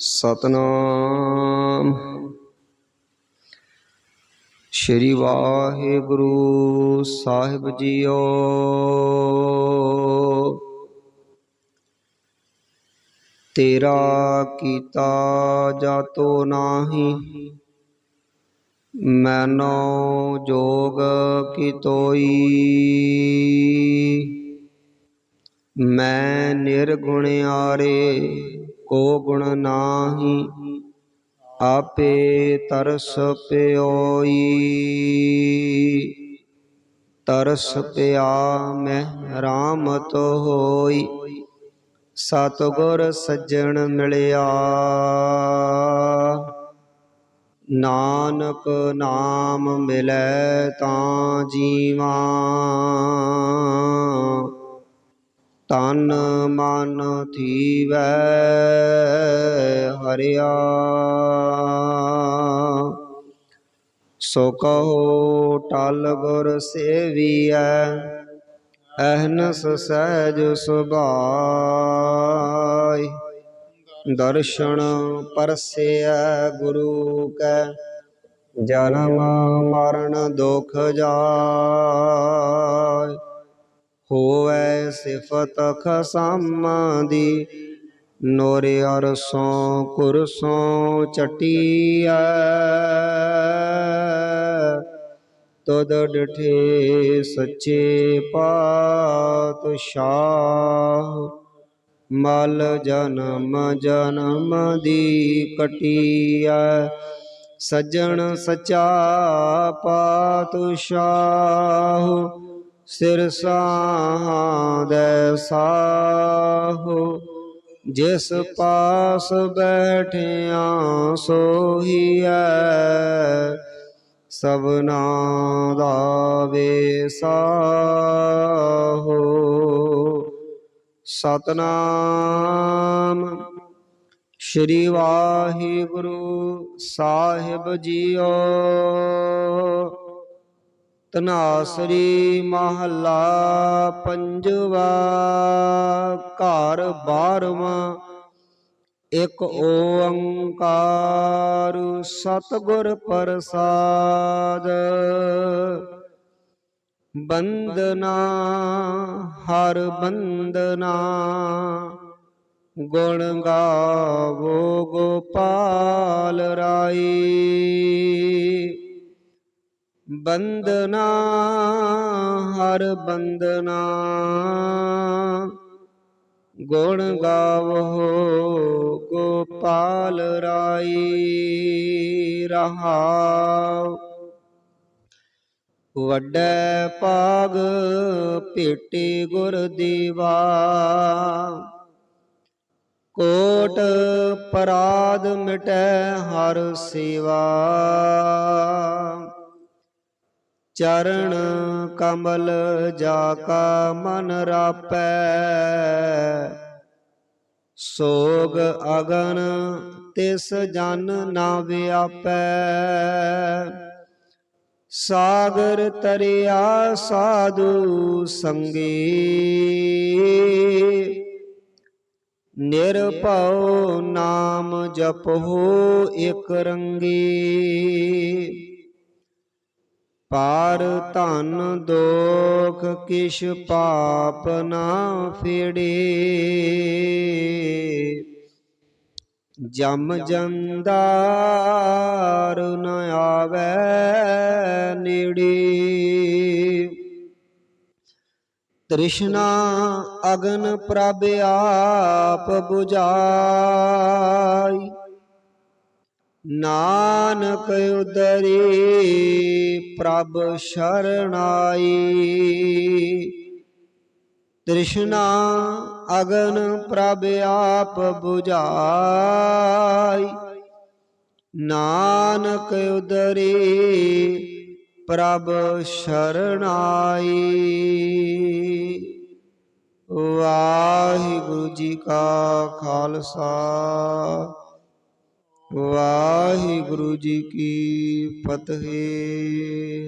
ਸਤਨਾਮ। ਸ਼੍ਰੀ ਵਾਹਿਗੁਰੂ ਸਾਹਿਬ ਜੀਓ। ਤੇਰਾ ਕੀਤਾ ਜਾਤੋ ਨਾਹੀ, ਮੈਨੋ ਜੋਗ ਕੀ ਤੋਈ ਮੈਂ ਨਿਰਗੁਣਿਆਰੇ ਕੋ ਗੁਣ ਨਾਹੀ, ਆਪੇ ਤਰਸ ਪਿਓਈ। ਤਰਸ ਪਿਆ ਮੈਂ ਰਾਮਤ ਹੋਈ, ਸਤਿਗੁਰ ਸੱਜਣ ਮਿਲਿਆ। ਨਾਨਕ ਨਾਮ ਮਿਲੈ ਤਾਂ ਜੀਵਾਂ। ਤਨ ਮਨ ਥੀਵੈ, ਹਰਿਆ। ਸੋ ਕਹੋ ਟਲ ਗੁਰ ਸੇਵੀਐ, ਅਹਨਸ ਸਹਿਜ ਸੁਭਾਈ ਦਰਸ਼ਨ ਪਰਸੇਐ ਗੁਰੂ ਕੈ, ਜਨਮ ਮਰਨ ਦੁਖ ਜਾਇ। ਹੋਵੈ ਸਿਫਤ ਖਸਮ ਦੀ, ਨੋਰੇ ਅਰਸੋਂ ਕੁਰਸੋਂ ਚਟੀਐ। ਤਦ ਡਠੇ ਸੱਚੇ ਪਾਤਸ਼ਾਹ, ਮਲ ਜਨਮ ਜਨਮ ਦੀ ਕਟੀਐ। ਸੱਜਣ ਸਚਾ ਪਾਤਸ਼ਾਹ ਸਿਰ ਸਾਹਦੈ ਸਾਹੋ ਜਿਸ ਪਾਸ ਬੈਠਿਆ ਸੋਹੀਐ ਸਭਨਾ ਦਾ ਵੇਸਾਹੋ ਸਤਨਾਮ। ਸ਼੍ਰੀ ਵਾਹਿਗੁਰੂ ਸਾਹਿਬ ਜੀਓ ਤਨਾਸਰੀ ਮਹੱਲਾ ਪੰਜਵਾ, ਘਰ ਬਾਰਵਾਂ, ਇਕ ਓੰਕਾਰ ਸਤਿਗੁਰ ਪ੍ਰਸਾਦ। ਬੰਦਨਾ ਹਰ ਬੰਦਨਾ ਗੁਣ ਗਾਵੋ ਗੋਪਾਲ ਰਾਈ। ਬੰਦਨਾ ਹਰ ਬੰਦਨਾ ਗੁਣ ਗਾਵੋ, ਗੋਪਾਲ ਰਾਈ, ਰਹਾਉ। ਵੱਡੇ ਪਾਗ ਭੇਟੇ ਗੁਰ ਦੀਵਾ। ਕੋਟ ਪਰਾਧ ਮਿਟੈ ਹਰ ਸੇਵਾ। ਚਰਨ ਕਮਲ ਜਾ ਕਾ ਮਨ ਰਾਪੈ। ਸੋਗ ਅਗਨ ਤਿਸ ਜਨ ਨਾ ਵਿਆਪੈ। ਸਾਗਰ ਤਰਿਆ ਸਾਧੂ ਸੰਗੀ। ਨਿਰਭਉ ਨਾਮ ਜਪੋ ਇਕ ਰੰਗੀ। ਪਾਰ ਧਨ ਦੋਖ ਕਿਛ ਪਾਪ ਨਾ ਫੇੜੇ। ਜਮ ਜੰਦਾਰ ਨ ਆਵੈ ਨੇੜੇ। ਤ੍ਰਿਸ਼ਨਾ ਅਗਨ ਪ੍ਰਭ ਆਪ 부ਝਾਈ ਨਾਨਕ ਉਦਰੀ ਪ੍ਰਭ ਸ਼ਰਣਾਈ। ਤ੍ਰਿਸ਼ਨਾ ਅਗਨ ਪ੍ਰਭ ਆਪ 부ਝਾਈ ਨਾਨਕ ਉਦਰੀ ਪ੍ਰਭ ਸ਼ਰਣਾਈ। ਵਾਹਿਗੁਰੂ ਜੀ ਕਾ ਖਾਲਸਾ। ਵਾਹਿਗੁਰੂ ਜੀ ਕੀ ਫਤਿਹ।